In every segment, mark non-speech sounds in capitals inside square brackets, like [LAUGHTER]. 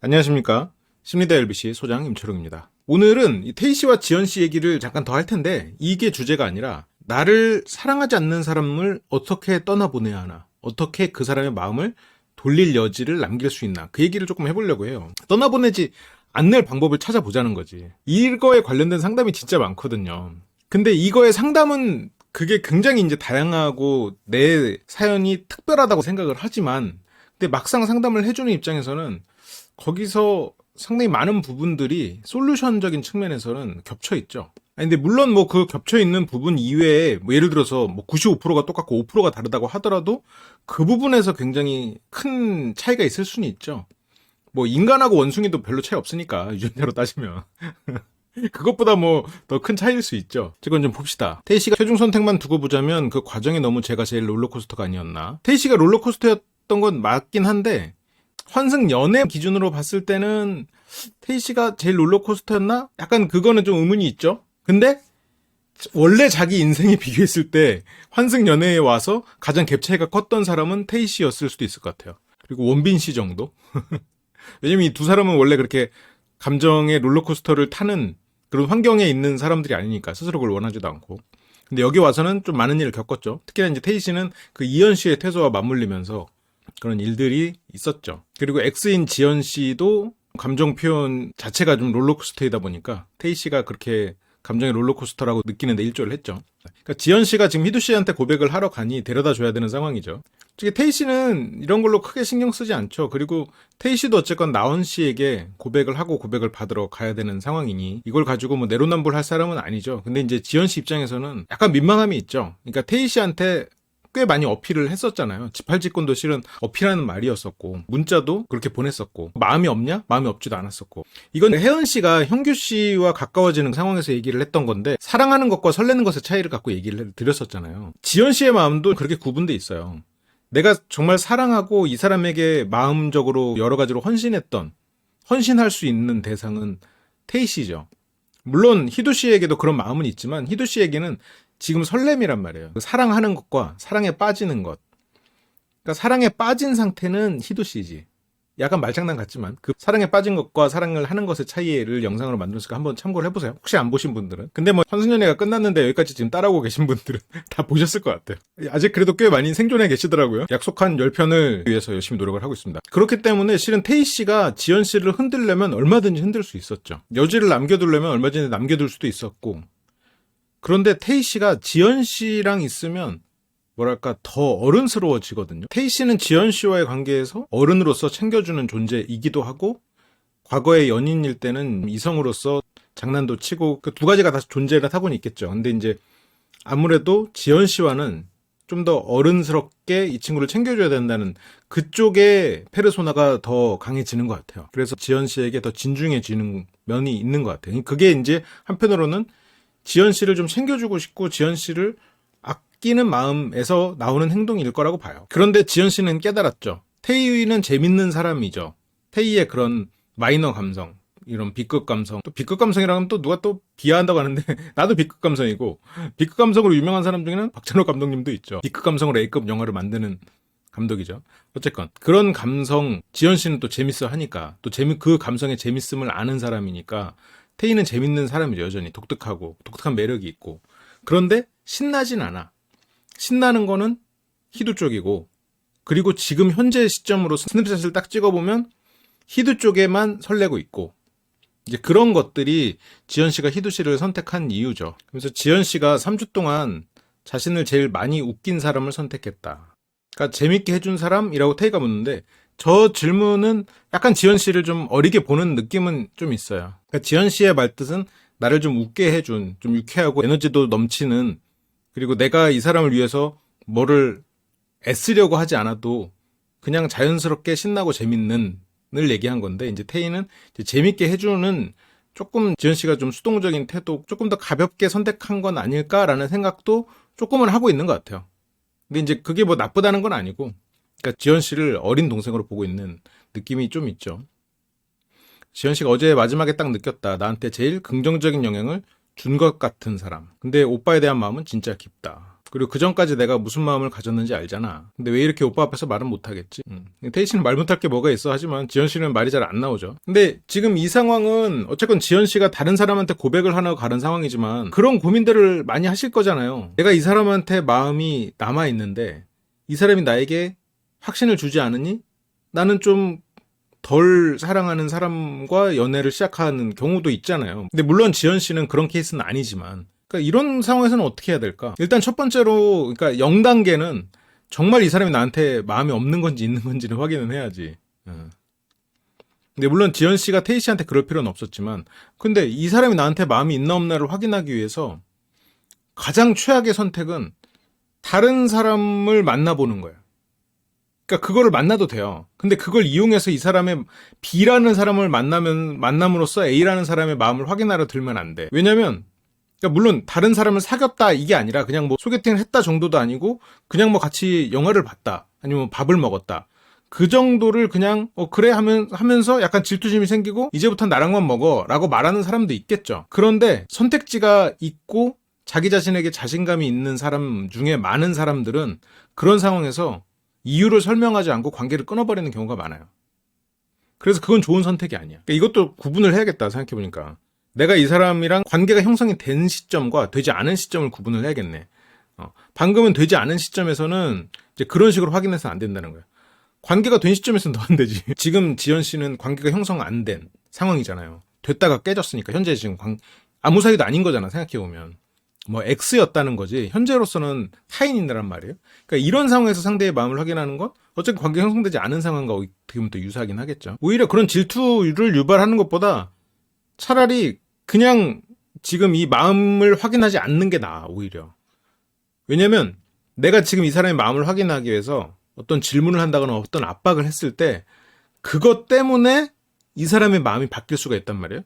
안녕하십니까. 심리대 LBC 소장 임철웅입니다. 오늘은 이 태희 씨와 지연 씨 얘기를 잠깐 더 할 텐데 이게 주제가 아니라 나를 사랑하지 않는 사람을 어떻게 떠나보내야 하나, 어떻게 그 사람의 마음을 돌릴 여지를 남길 수 있나 그 얘기를 조금 해보려고 해요. 떠나보내지 않는 방법을 찾아보자는 거지. 이거에 관련된 상담이 진짜 많거든요. 근데 이거의 상담은 그게 굉장히 이제 다양하고 내 사연이 특별하다고 생각을 하지만 근데 막상 상담을 해주는 입장에서는 거기서 상당히 많은 부분들이 솔루션적인 측면에서는 겹쳐 있죠. 아니, 근데 물론 뭐 그 겹쳐 있는 부분 이외에 뭐 예를 들어서 뭐 95%가 똑같고 5%가 다르다고 하더라도 그 부분에서 굉장히 큰 차이가 있을 수는 있죠. 뭐 인간하고 원숭이도 별로 차이 없으니까 [LAUGHS] 유전자로 따지면. [LAUGHS] 그것보다 뭐 더 큰 차이일 수 있죠. 이건 좀 봅시다. 씨가 최종 선택만 두고 보자면 그 과정이 너무 제가 제일 롤러코스터가 아니었나. 씨가 롤러코스터였던 건 맞긴 한데 환승 연애 기준으로 봤을 때는 태희 씨가 제일 롤러코스터였나? 약간 그거는 좀 의문이 있죠. 근데 원래 자기 인생에 [LAUGHS] 비교했을 때 환승 연애에 와서 가장 갭 차이가 컸던 사람은 태희 씨였을 수도 있을 것 같아요. 그리고 원빈 씨 정도. [LAUGHS] 왜냐면 이 두 사람은 원래 그렇게 감정의 롤러코스터를 타는 그런 환경에 있는 사람들이 아니니까 스스로 그걸 원하지도 않고. 근데 여기 와서는 좀 많은 일을 겪었죠. 특히나 이제 태희 씨는 그 이현 씨의 퇴소와 맞물리면서 그런 일들이 있었죠. 그리고 X인 지연 씨도 감정 표현 자체가 좀 롤러코스터이다 보니까 태희 씨가 그렇게 감정의 롤러코스터라고 느끼는데 일조를 했죠. 그러니까 지연 씨가 지금 희두 씨한테 고백을 하러 가니 데려다 줘야 되는 상황이죠. 솔직히 태희 씨는 이런 걸로 크게 신경 쓰지 않죠. 그리고 태희 씨도 어쨌건 나원 씨에게 고백을 하고 고백을 받으러 가야 되는 상황이니 이걸 가지고 뭐 내로남불 할 사람은 아니죠. 근데 이제 지연 씨 입장에서는 약간 민망함이 있죠. 그러니까 태희 씨한테 꽤 많이 어필을 했었잖아요. 지팔직권도 실은 어필하는 말이었었고 문자도 그렇게 보냈었고 마음이 없냐? 마음이 없지도 않았었고 이건 혜연 씨가 형규 씨와 가까워지는 상황에서 얘기를 했던 건데 사랑하는 것과 설레는 것의 차이를 갖고 얘기를 드렸었잖아요. 지연 씨의 마음도 그렇게 구분돼 있어요. 내가 정말 사랑하고 이 사람에게 마음적으로 여러 가지로 헌신했던 헌신할 수 있는 대상은 태희 씨죠. 물론 희두 씨에게도 그런 마음은 있지만 희두 씨에게는 지금 설렘이란 말이에요. 그 사랑하는 것과 사랑에 빠지는 것. 그러니까 사랑에 빠진 상태는 희두 씨지. 약간 말장난 같지만 그 사랑에 빠진 것과 사랑을 하는 것의 차이를 영상으로 만들었으니까 한번 참고를 해보세요. 혹시 안 보신 분들은. 근데 뭐 환승연애가 끝났는데 여기까지 지금 따라오고 계신 분들은 [LAUGHS] 다 보셨을 것 같아요. 아직 그래도 꽤 많이 생존해 계시더라고요. 약속한 10편을 위해서 열심히 노력을 하고 있습니다. 그렇기 때문에 실은 태희 씨가 지연 씨를 흔들려면 얼마든지 흔들 수 있었죠. 여지를 남겨두려면 얼마든지 남겨둘 수도 있었고 그런데 태희 씨가 지연 씨랑 있으면 뭐랄까 더 어른스러워지거든요. 태희 씨는 지연 씨와의 관계에서 어른으로서 챙겨주는 존재이기도 하고 과거의 연인일 때는 이성으로서 장난도 치고 그 두 가지가 다 존재를 하고는 있겠죠. 근데 이제 아무래도 지연 씨와는 좀 더 어른스럽게 이 친구를 챙겨줘야 된다는 그쪽의 페르소나가 더 강해지는 것 같아요. 그래서 지연 씨에게 더 진중해지는 면이 있는 것 같아요. 그게 이제 한편으로는 지연 씨를 좀 챙겨주고 싶고 지연 씨를 아끼는 마음에서 나오는 행동일 거라고 봐요. 그런데 지연 씨는 깨달았죠. 태희는 재밌는 사람이죠. 태희의 그런 마이너 감성, 이런 B급 감성. 또 B급 감성이라 하면 또 누가 또 비하한다고 하는데 [LAUGHS] 나도 B급 감성이고 B급 감성으로 유명한 사람 중에는 박찬호 감독님도 있죠. B급 감성으로 A급 영화를 만드는 감독이죠. 어쨌건 그런 감성 지연 씨는 또 재밌어 하니까 또 재미 그 감성의 재밌음을 아는 사람이니까 태희는 재밌는 사람이죠. 여전히 독특하고 독특한 매력이 있고 그런데 신나진 않아. 신나는 거는 희두 쪽이고 그리고 지금 현재 시점으로 스냅샷을 딱 찍어보면 희두 쪽에만 설레고 있고 이제 그런 것들이 지연 씨가 희두 씨를 선택한 이유죠. 그래서 지연 씨가 3주 동안 자신을 제일 많이 웃긴 사람을 선택했다. 그러니까 재밌게 해준 사람이라고 태희가 묻는데 저 질문은 약간 지연 씨를 좀 어리게 보는 느낌은 좀 있어요. 그러니까 지연 씨의 말뜻은 나를 좀 웃게 해준, 좀 유쾌하고 에너지도 넘치는 그리고 내가 이 사람을 위해서 뭐를 애쓰려고 하지 않아도 그냥 자연스럽게 신나고 재밌는 을 얘기한 건데 이제 태희는 이제 재밌게 해주는 조금 지연 씨가 좀 수동적인 태도 조금 더 가볍게 선택한 건 아닐까라는 생각도 조금은 하고 있는 것 같아요. 근데 이제 그게 뭐 나쁘다는 건 아니고 그러니까 지연 씨를 어린 동생으로 보고 있는 느낌이 좀 있죠. 지연 씨가 어제 마지막에 딱 느꼈다. 나한테 제일 긍정적인 영향을 준 것 같은 사람. 근데 오빠에 대한 마음은 진짜 깊다. 그리고 그 전까지 내가 무슨 마음을 가졌는지 알잖아. 근데 왜 이렇게 오빠 앞에서 말은 못하겠지? 음. 태희 씨는 말 못할 게 뭐가 있어 하지만 지현 씨는 말이 잘 안 나오죠. 근데 지금 이 상황은 어쨌건 지현 씨가 다른 사람한테 고백을 하나 가는 상황이지만 그런 고민들을 많이 하실 거잖아요. 내가 이 사람한테 마음이 남아 있는데 이 사람이 나에게 확신을 주지 않으니 나는 좀 덜 사랑하는 사람과 연애를 시작하는 경우도 있잖아요. 근데 물론 지현 씨는 그런 케이스는 아니지만 그러니까 이런 상황에서는 어떻게 해야 될까? 일단 첫 번째로 그러니까 0단계는 정말 이 사람이 나한테 마음이 없는 건지 있는 건지는 확인을 해야지. 어. 근데 물론 지현 씨가 태희 씨한테 그럴 필요는 없었지만 근데 이 사람이 나한테 마음이 있나 없나를 확인하기 위해서 가장 최악의 선택은 다른 사람을 만나보는 거예요. 그러니까 그거를 만나도 돼요. 근데 그걸 이용해서 이 사람의 B라는 사람을 만나면 만남으로써 A라는 사람의 마음을 확인하려 들면 안 돼. 왜냐면 그러니까 물론 다른 사람을 사귀었다 이게 아니라 그냥 뭐 소개팅을 했다 정도도 아니고 그냥 뭐 같이 영화를 봤다 아니면 밥을 먹었다 그 정도를 그냥 어 그래 하면 하면서 약간 질투심이 생기고 이제부터 나랑만 먹어라고 말하는 사람도 있겠죠. 그런데 선택지가 있고 자기 자신에게 자신감이 있는 사람 중에 많은 사람들은 그런 상황에서 이유를 설명하지 않고 관계를 끊어버리는 경우가 많아요. 그래서 그건 좋은 선택이 아니야. 그러니까 이것도 구분을 해야겠다 생각해보니까. 내가 이 사람이랑 관계가 형성이 된 시점과 되지 않은 시점을 구분을 해야겠네. 어, 방금은 되지 않은 시점에서는 이제 그런 식으로 확인해서 안 된다는 거야. 관계가 된 시점에서는 더 안 되지. [LAUGHS] 지금 지연 씨는 관계가 형성 안 된 상황이잖아요. 됐다가 깨졌으니까 현재 지금 관, 아무 사이도 아닌 거잖아 생각해 보면. 뭐 X였다는 거지 현재로서는 타인이란 말이에요. 그러니까 이런 상황에서 상대의 마음을 확인하는 건 어쨌든 관계 형성되지 않은 상황과 어떻게 보면 또 유사하긴 하겠죠. 오히려 그런 질투를 유발하는 것보다 차라리 그냥 지금 이 마음을 확인하지 않는 게 나아 오히려. 왜냐면 내가 지금 이 사람의 마음을 확인하기 위해서 어떤 질문을 한다거나 어떤 압박을 했을 때 그것 때문에 이 사람의 마음이 바뀔 수가 있단 말이에요.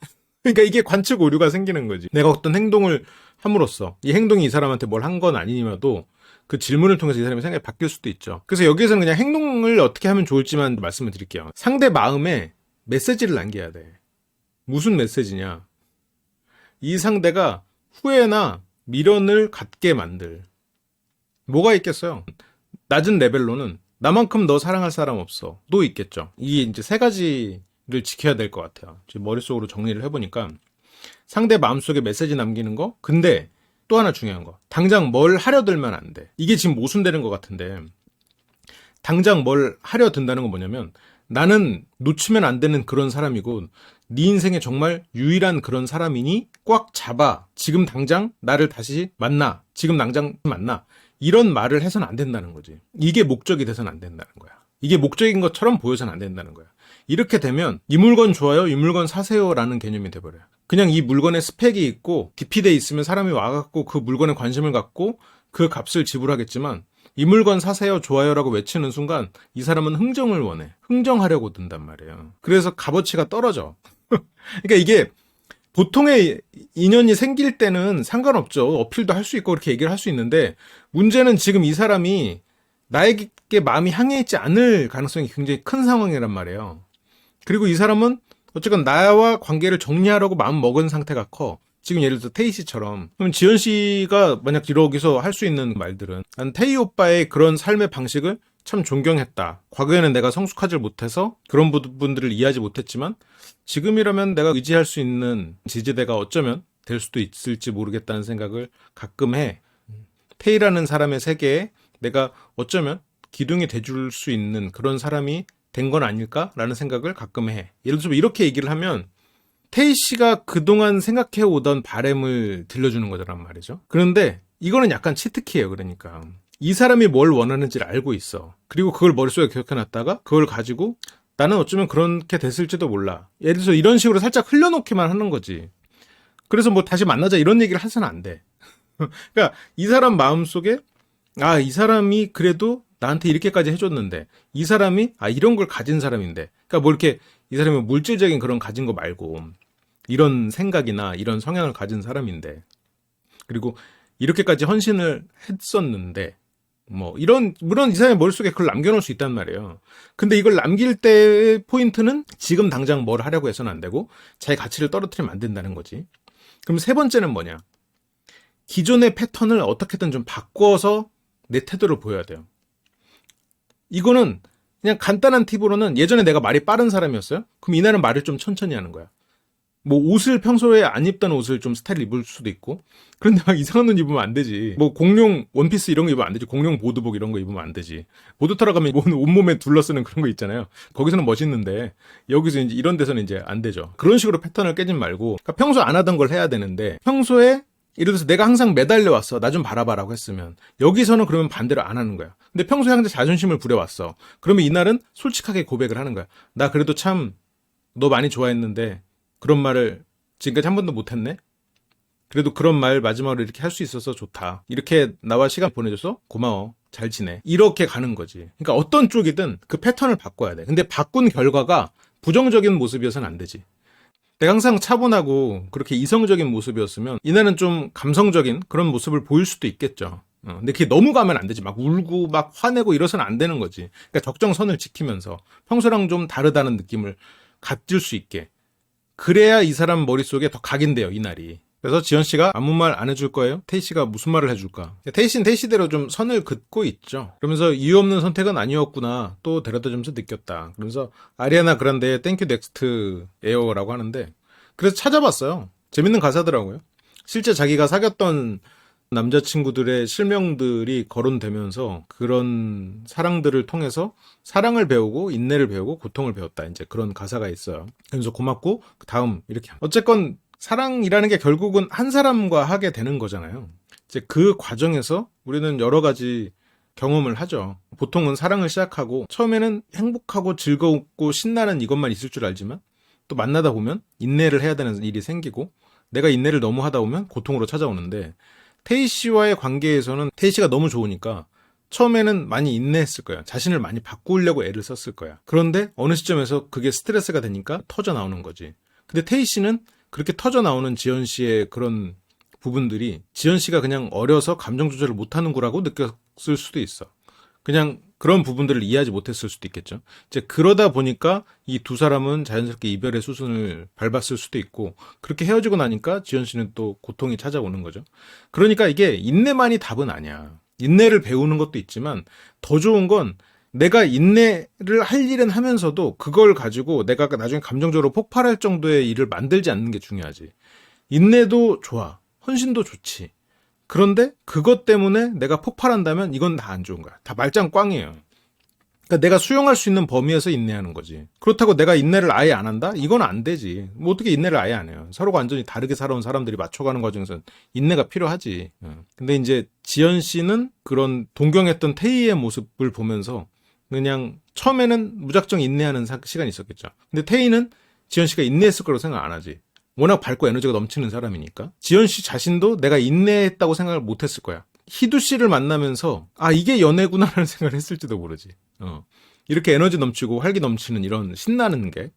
[LAUGHS] 그러니까 이게 관측 오류가 생기는 거지. 내가 어떤 행동을 함으로써 이 행동이 이 사람한테 뭘 한 건 아니니마도 그 질문을 통해서 이 사람의 생각이 바뀔 수도 있죠. 그래서 여기에서는 그냥 행동을 어떻게 하면 좋을지만 말씀을 드릴게요. 상대 마음에 메시지를 남겨야 돼. 무슨 메시지냐? 이 상대가 후회나 미련을 갖게 만들. 뭐가 있겠어요? 낮은 레벨로는 나만큼 너 사랑할 사람 없어. 도 있겠죠. 이게 이제 세 가지를 지켜야 될 것 같아요. 지금 머릿속으로 정리를 해보니까 상대 마음속에 메시지 남기는 거. 근데 또 하나 중요한 거. 당장 뭘 하려 들면 안 돼. 이게 지금 모순되는 것 같은데 당장 뭘 하려 든다는 건 뭐냐면 나는 놓치면 안 되는 그런 사람이고 네 인생에 정말 유일한 그런 사람이니 꽉 잡아. 지금 당장 나를 다시 만나. 지금 당장 만나. 이런 말을 해서는 안 된다는 거지. 이게 목적이 돼서는 안 된다는 거야. 이게 목적인 것처럼 보여서는 안 된다는 거야. 이렇게 되면 이 물건 좋아요, 이 물건 사세요라는 개념이 돼버려요. 그냥 이 물건에 스펙이 있고 디피돼 있으면 사람이 와갖고 그 물건에 관심을 갖고 그 값을 지불하겠지만 이 물건 사세요, 좋아요라고 외치는 순간 이 사람은 흥정을 원해. 흥정하려고 든단 말이에요. 그래서 값어치가 떨어져. [LAUGHS] 그러니까 이게 보통의 인연이 생길 때는 상관없죠. 어필도 할 수 있고 그렇게 얘기를 할 수 있는데 문제는 지금 이 사람이 나에게 마음이 향해 있지 않을 가능성이 굉장히 큰 상황이란 말이에요. 그리고 이 사람은 어쨌건 나와 관계를 정리하려고 마음 먹은 상태가 커. 지금 예를 들어 테이 씨처럼 그럼 지현 씨가 만약 여기서 할 수 있는 말들은 난 테이 오빠의 그런 삶의 방식을 참 존경했다. 과거에는 내가 성숙하지 못해서 그런 부분들을 이해하지 못했지만 지금이라면 내가 의지할 수 있는 지지대가 어쩌면 될 수도 있을지 모르겠다는 생각을 가끔 해. 테이라는 사람의 세계에 내가 어쩌면 기둥이 돼줄 수 있는 그런 사람이 된 건 아닐까라는 생각을 가끔 해. 예를 들어서 이렇게 얘기를 하면 테이 씨가 그동안 생각해 오던 바램을 들려주는 거란 말이죠. 그런데 이거는 약간 치트키예요. 그러니까 이 사람이 뭘 원하는지를 알고 있어. 그리고 그걸 머릿속에 기억해 놨다가 그걸 가지고 나는 어쩌면 그렇게 됐을지도 몰라. 예를 들어서 이런 식으로 살짝 흘려놓기만 하는 거지. 그래서 뭐 다시 만나자 이런 얘기를 해서는 안 돼. [LAUGHS] 그러니까 이 사람 마음 속에 아, 이 사람이 그래도 나한테 이렇게까지 해줬는데 이 사람이 아 이런 걸 가진 사람인데 그러니까 뭐 이렇게 이 사람이 물질적인 그런 가진 거 말고 이런 생각이나 이런 성향을 가진 사람인데 그리고 이렇게까지 헌신을 했었는데 뭐 이런 물론 이 사람의 머릿속에 그걸 남겨놓을 수 있단 말이에요. 근데 이걸 남길 때 포인트는 지금 당장 뭘 하려고 해서는 안 되고 자기 가치를 떨어뜨리면 안 된다는 거지. 그럼 세 번째는 뭐냐? 기존의 패턴을 어떻게든 좀 바꿔서 내 태도를 보여야 돼요. 이거는 그냥 간단한 팁으로는 예전에 내가 말이 빠른 사람이었어요? 그럼 이날은 말을 좀 천천히 하는 거야. 뭐 옷을 평소에 안 입던 옷을 좀 스타일 입을 수도 있고. 그런데 막 이상한 옷 입으면 안 되지. 뭐 공룡 원피스 이런 거 입으면 안 되지. 공룡 보드복 이런 거 입으면 안 되지. 보드 타러 가면 온- 온몸에 둘러쓰는 그런 거 있잖아요. 거기서는 멋있는데 여기서 이제 이런 데서는 이제 안 되죠. 그런 식으로 패턴을 깨진 말고. 그러니까 평소 안 하던 걸 해야 되는데 평소에 예를 들어서 내가 항상 매달려 왔어 나 좀 바라봐라고 했으면 여기서는 그러면 반대로 안 하는 거야 근데 평소에 항상 자존심을 부려왔어 그러면 이날은 솔직하게 고백을 하는 거야 나 그래도 참 너 많이 좋아했는데 그런 말을 지금까지 한 번도 못했네? 그래도 그런 말 마지막으로 이렇게 할 수 있어서 좋다. 이렇게 나와 시간 보내줘서 고마워. 잘 지내. 이렇게 가는 거지. 그러니까 어떤 쪽이든 그 패턴을 바꿔야 돼. 근데 바꾼 결과가 부정적인 모습이어서는 안 되지. 내가 항상 차분하고 그렇게 이성적인 모습이었으면 이날은 좀 감성적인 그런 모습을 보일 수도 있겠죠. 어, 근데 그게 너무 가면 안 되지. 막 울고 막 화내고 이러서는 안 되는 거지. 그러니까 적정선을 지키면서 평소랑 좀 다르다는 느낌을 가질 수 있게. 그래야 이 사람 머릿속에 더 각인돼요, 이날이. 그래서 지현 씨가 아무 말 안 해줄 거예요? 태희 씨가 무슨 말을 해줄까? 태희 씨는 태희 씨대로 좀 선을 긋고 있죠. 그러면서 이유 없는 선택은 아니었구나. 또 데려다 주면서 느꼈다. 그러면서 아리아나 그란데의 땡큐 넥스트 에어라고 하는데 그래서 찾아봤어요. 재밌는 가사더라고요. 실제 자기가 사귀었던 남자친구들의 실명들이 거론되면서 그런 사랑들을 통해서 사랑을 배우고 인내를 배우고 고통을 배웠다. 이제 그런 가사가 있어요. 그래서 고맙고 그 다음 이렇게 어쨌건 사랑이라는 게 결국은 한 사람과 하게 되는 거잖아요. 이제 그 과정에서 우리는 여러 가지 경험을 하죠. 보통은 사랑을 시작하고 처음에는 행복하고 즐겁고 신나는 이것만 있을 줄 알지만 또 만나다 보면 인내를 해야 되는 일이 생기고 내가 인내를 너무 하다 보면 고통으로 찾아오는데 태희 씨와의 관계에서는 태희 씨가 너무 좋으니까 처음에는 많이 인내했을 거야. 자신을 많이 바꾸려고 애를 썼을 거야. 그런데 어느 시점에서 그게 스트레스가 되니까 터져 나오는 거지. 근데 태희 씨는 그렇게 터져 나오는 지연 씨의 그런 부분들이 지연 씨가 그냥 어려서 감정 조절을 못하는 거라고 느꼈을 수도 있어. 그냥 그런 부분들을 이해하지 못했을 수도 있겠죠. 이제 그러다 보니까 이 두 사람은 자연스럽게 이별의 수순을 밟았을 수도 있고 그렇게 헤어지고 나니까 지연 씨는 또 고통이 찾아오는 거죠. 그러니까 이게 인내만이 답은 아니야. 인내를 배우는 것도 있지만 더 좋은 건 내가 인내를 할 일은 하면서도 그걸 가지고 내가 나중에 감정적으로 폭발할 정도의 일을 만들지 않는 게 중요하지. 인내도 좋아. 헌신도 좋지. 그런데 그것 때문에 내가 폭발한다면 이건 다 안 좋은 거야. 다 말짱 꽝이에요. 그러니까 내가 수용할 수 있는 범위에서 인내하는 거지. 그렇다고 내가 인내를 아예 안 한다? 이건 안 되지. 뭐 어떻게 인내를 아예 안 해요? 서로가 완전히 다르게 살아온 사람들이 맞춰가는 과정에서 인내가 필요하지. 어. 근데 이제 지연 씨는 그런 동경했던 태희의 모습을 보면서 그냥 처음에는 무작정 인내하는 사- 시간이 있었겠죠. 근데 태희는 지연 씨가 인내했을 거라고 생각 안 하지. 워낙 밝고 에너지가 넘치는 사람이니까. 지연 씨 자신도 내가 인내했다고 생각을 못 했을 거야. 희두 씨를 만나면서 아 이게 연애구나라는 [LAUGHS] 생각을 했을지도 모르지. 어. 이렇게 에너지 넘치고 활기 넘치는 이런 신나는 게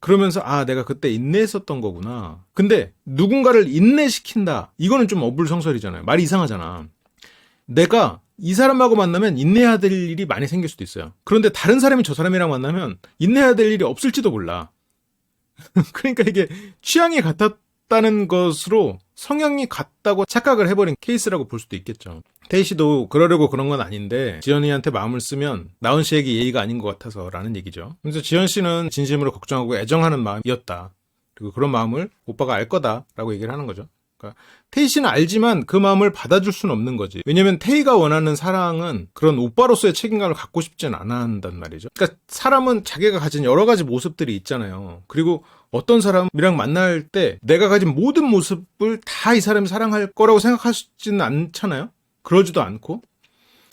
그러면서 아 내가 그때 인내했었던 거구나. 근데 누군가를 인내시킨다. 이거는 좀 어불성설이잖아요. 말이 이상하잖아. 내가 이 사람하고 만나면 인내해야 될 일이 많이 생길 수도 있어요. 그런데 다른 사람이 저 사람이랑 만나면 인내해야 될 일이 없을지도 몰라. [LAUGHS] 그러니까 이게 취향이 같았다는 것으로 성향이 같다고 착각을 해버린 케이스라고 볼 수도 있겠죠. 태희 씨도 그러려고 그런 건 아닌데 지연이한테 마음을 쓰면 나은 씨에게 예의가 아닌 것 같아서 라는 얘기죠. 그래서 지연 씨는 진심으로 걱정하고 애정하는 마음이었다. 그리고 그런 마음을 오빠가 알 거다라고 얘기를 하는 거죠. 그러니까 태희 씨는 알지만 그 마음을 받아줄 수는 없는 거지. 왜냐면 태희가 원하는 사랑은 그런 오빠로서의 책임감을 갖고 싶진 않아 한단 말이죠. 그러니까 사람은 자기가 가진 여러 가지 모습들이 있잖아요. 그리고 어떤 사람이랑 만날 때 내가 가진 모든 모습을 다 이 사람이 사랑할 거라고 생각하지는 않잖아요. 그러지도 않고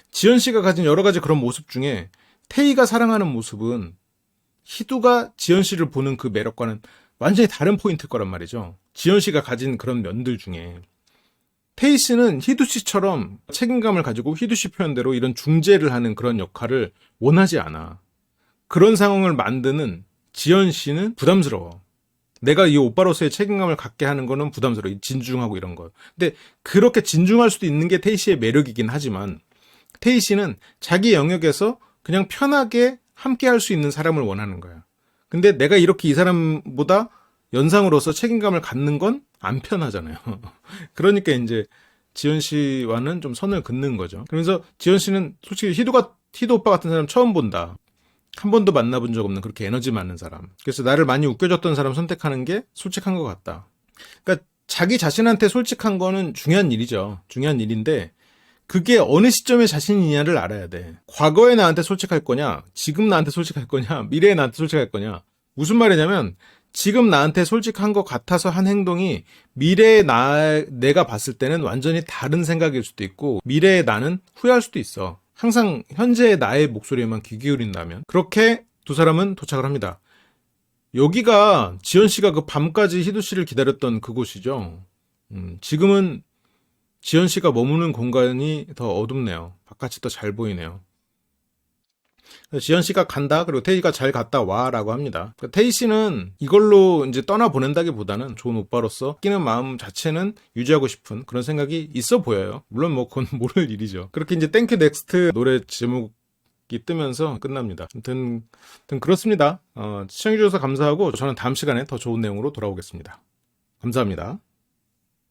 지연 씨가 가진 여러 가지 그런 모습 중에 태희가 사랑하는 모습은 희두가 지연 씨를 보는 그 매력과는 완전히 다른 포인트일 거란 말이죠. 지연 씨가 가진 그런 면들 중에 태희 씨는 희두 씨처럼 책임감을 가지고 희두 씨 표현대로 이런 중재를 하는 그런 역할을 원하지 않아. 그런 상황을 만드는 지연 씨는 부담스러워. 내가 이 오빠로서의 책임감을 갖게 하는 거는 부담스러워. 진중하고 이런 거. 근데 그렇게 진중할 수도 있는 게 태희 씨의 매력이긴 하지만 태희 씨는 자기 영역에서 그냥 편하게 함께 할 수 있는 사람을 원하는 거야. 근데 내가 이렇게 이 사람보다 연상으로서 책임감을 갖는 건 안 편하잖아요. [LAUGHS] 그러니까 이제 지현 씨와는 좀 선을 긋는 거죠. 그러면서 지현 씨는 솔직히 희도가 희도 오빠 같은 사람 처음 본다. 한 번도 만나본 적 없는 그렇게 에너지 많은 사람. 그래서 나를 많이 웃겨줬던 사람 선택하는 게 솔직한 것 같다. 그러니까 자기 자신한테 솔직한 거는 중요한 일이죠. 중요한 일인데 그게 어느 시점에 자신이냐를 알아야 돼. 과거에 나한테 솔직할 거냐, 지금 나한테 솔직할 거냐, 미래에 나한테 솔직할 거냐. 무슨 말이냐면 지금 나한테 솔직한 것 같아서 한 행동이 미래의 나 내가 봤을 때는 완전히 다른 생각일 수도 있고 미래의 나는 후회할 수도 있어. 항상 현재의 나의 목소리에만 귀 기울인다면 그렇게 두 사람은 도착을 합니다. 여기가 지연 씨가 그 밤까지 희두 씨를 기다렸던 그곳이죠. 음, 지금은 지연 씨가 머무는 공간이 더 어둡네요. 바깥이 더 잘 보이네요. 지연 씨가 간다 그리고 태희가 잘 갔다 와라고 합니다. 그러니까 태희 씨는 이걸로 이제 떠나 보낸다기보다는 좋은 오빠로서 끼는 마음 자체는 유지하고 싶은 그런 생각이 있어 보여요. 물론 뭐 그건 [LAUGHS] 모를 일이죠. 그렇게 이제 땡큐 넥스트 노래 제목 이 뜨면서 끝납니다. 아무튼, 아무튼 그렇습니다. 어, 시청해주셔서 감사하고 저는 다음 시간에 더 좋은 내용으로 돌아오겠습니다. 감사합니다.